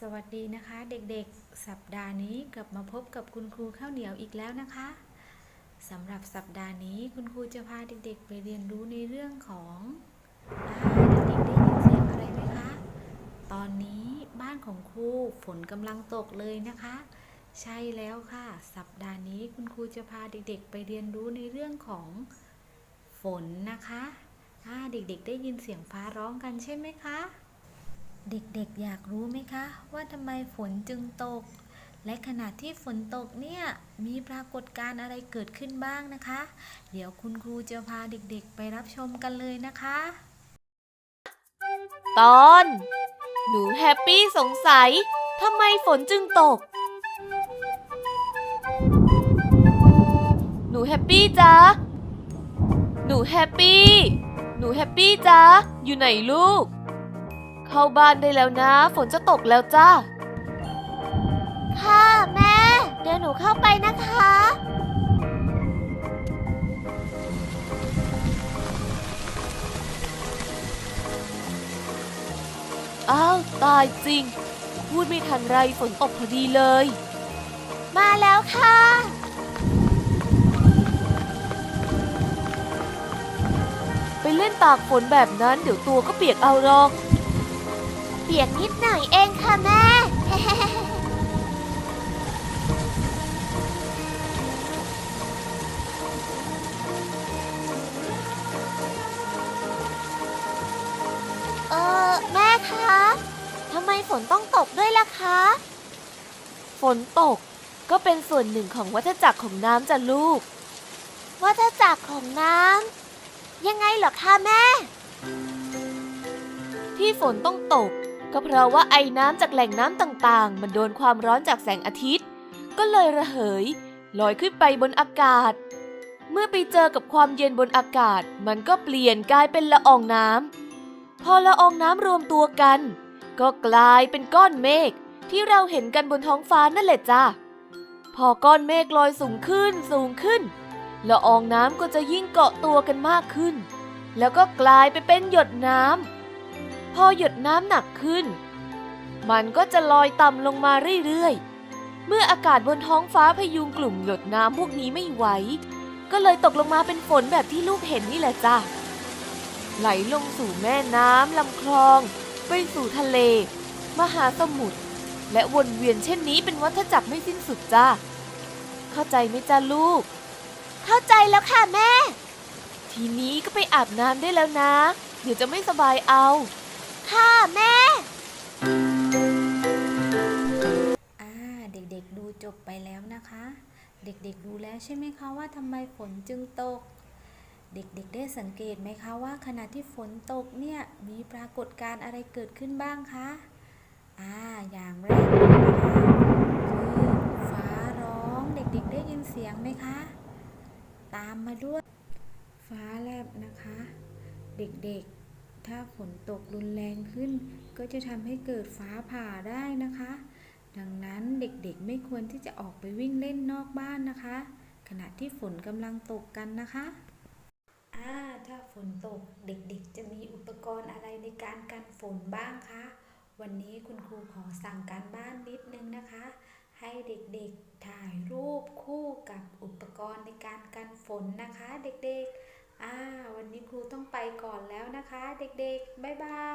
สวัสดีนะคะเด็กๆ สัปดาห์นี้กลับมาพบกับคุณครูข้าวเหนียวอีกแล้วนะคะสำหรับสัปดาห์นี้คุณครูจะพาเด็กๆ ไปเรียนรู้ในเรื่องของเด็กๆได้ยินเสียงอะไรไหมคะ ตอนนี้บ้านของครูฝนกำลังตกเลยนะคะ ใช่แล้วค่ะ สัปดาห์นี้คุณครูจะพาเด็กๆ ไปเรียนรู้ในเรื่องของฝนนะคะอ่าเด็กๆ ได้ยินเสียงฟ้าร้องกันใช่ไหมคะ เด็กๆ อยากรู้ไหมคะ ว่าทำไมฝนจึงตก และขณะที่ฝนตกเนี่ยมีปรากฏการณ์อะไรเกิดขึ้นบ้างนะคะ เดี๋ยวคุณครูจะพาเด็กๆ ไปรับชมกันเลยนะคะ ตอน หนูแฮปปี้สงสัยทำไมฝนจึงตก หนูแฮปปี้จ้าหนูแฮปปี้ หนูแฮปปี้จ้าอยู่ไหนลูก เข้าบ้านได้แล้วนะ ฝนจะตกแล้วจ้าค่ะแม่ เดี๋ยวหนูเข้าไปนะคะ อ้าว ตายจริง พูดไม่ทันไรฝนตกพอดีเลย มาแล้วค่ะไปเล่นตากฝนแบบนั้นเดี๋ยวตัวก็เปียกเอาหรอกเปียกนิดหน่อยเองค่ะแม่ เออแม่คะทำไมฝนต้องตกด้วยล่ะคะ ฝนตกก็เป็นส่วนหนึ่งของวัฏจักรของน้ำจ้ะลูก วัฏจักรของน้ำยังไงเหรอคะแม่ ที่ฝนต้องตก ก็เพราะว่าไอ้น้ำจากแหล่งน้ำต่างๆ มันโดนความร้อนจากแสงอาทิตย์ ก็เลยระเหย ลอยขึ้นไปบนอากาศ เมื่อไปเจอกับความเย็นบนอากาศ มันก็เปลี่ยนกลายเป็นละอองน้ำพอละอองน้ำรวมตัวกัน ก็กลายเป็นก้อนเมฆที่เราเห็นกันบนท้องฟ้านั่นแหละจ้ะพอก้อนเมฆลอยสูงขึ้นสูงขึ้นละอองน้ำก็จะยิ่งเกาะตัวกันมากขึ้น แล้วก็กลายไปเป็นหยดน้ำ พอหยดน้ำหนักขึ้น มันก็จะลอยต่ำลงมาเรื่อยๆ เมื่ออากาศบนท้องฟ้าพยุงกลุ่มหยดน้ำพวกนี้ไม่ไหว ก็เลยตกลงมาเป็นฝนแบบที่ลูกเห็นนี่แหละจ้ะ ไหลลงสู่แม่น้ำลำคลอง ไปสู่ทะเล มหาสมุทร และวนเวียนเช่นนี้เป็นวัฏจักรไม่สิ้นสุดจ้า เข้าใจไหมจ้าลูก เข้าใจแล้วค่ะแม่ ทีนี้ก็ไปอาบน้ำได้แล้วนะ เดี๋ยวจะไม่สบายเอา ค่ะแม่ อ่าเด็กๆดูจบไปแล้วนะคะ เด็กๆรู้แล้วใช่ไหมคะว่าทำไมฝนจึงตก เด็กๆได้สังเกตไหมคะว่าขณะที่ฝนตกเนี่ยมีปรากฏการณ์อะไรเกิดขึ้นบ้างคะอ่าอย่างแรกนะคะคือฟ้าร้องเด็กๆได้ยินเสียงไหมคะ ตามมาด้วย ฟ้าแลบนะคะ เด็กๆ ถ้าฝนตกรุนแรงขึ้น ก็จะทำให้เกิดฟ้าผ่าได้นะคะ ดังนั้นเด็กๆไม่ควรที่จะออกไปวิ่งเล่นนอกบ้านนะคะ ขณะที่ฝนกำลังตกกันนะคะอ่าถ้าฝนตกเด็กๆ จะมีอุปกรณ์อะไรในการกันฝนบ้างคะ วันนี้คุณครูขอสั่งการบ้านนิดนึงนะคะ ให้เด็กๆถ่ายรูปคู่กับอุปกรณ์ในการกันฝนนะคะ เด็กๆ อ่าวันนี้ครูต้องไปก่อนแล้วนะคะ เด็กๆ บ๊ายบาย